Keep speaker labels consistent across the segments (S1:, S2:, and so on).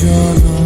S1: journal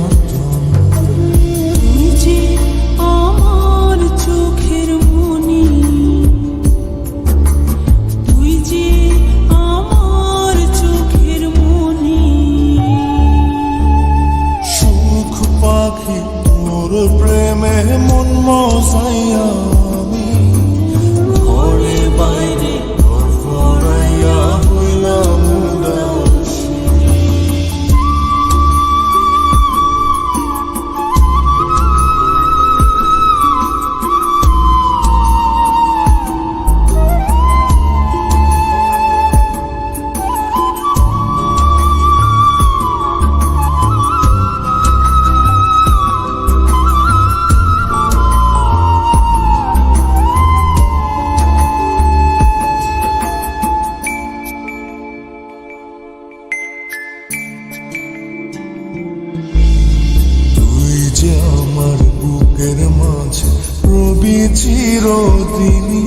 S1: চিরদিনী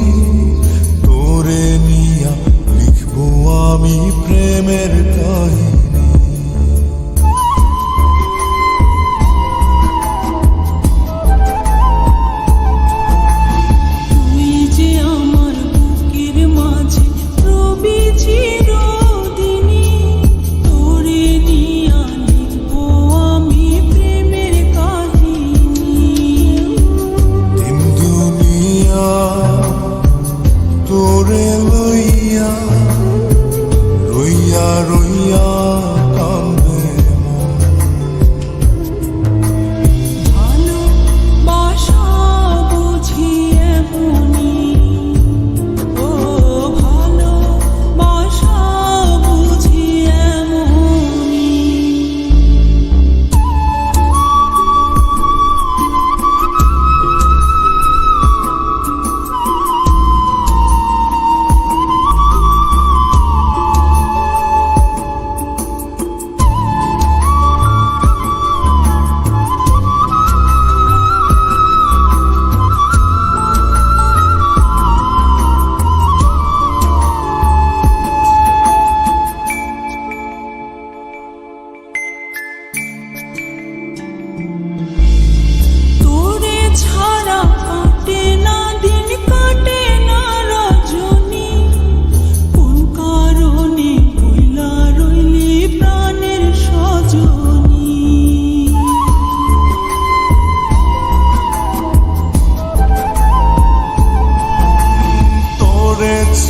S1: তোরে
S2: নিয়া লিখব আমি প্রেমের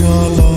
S2: জল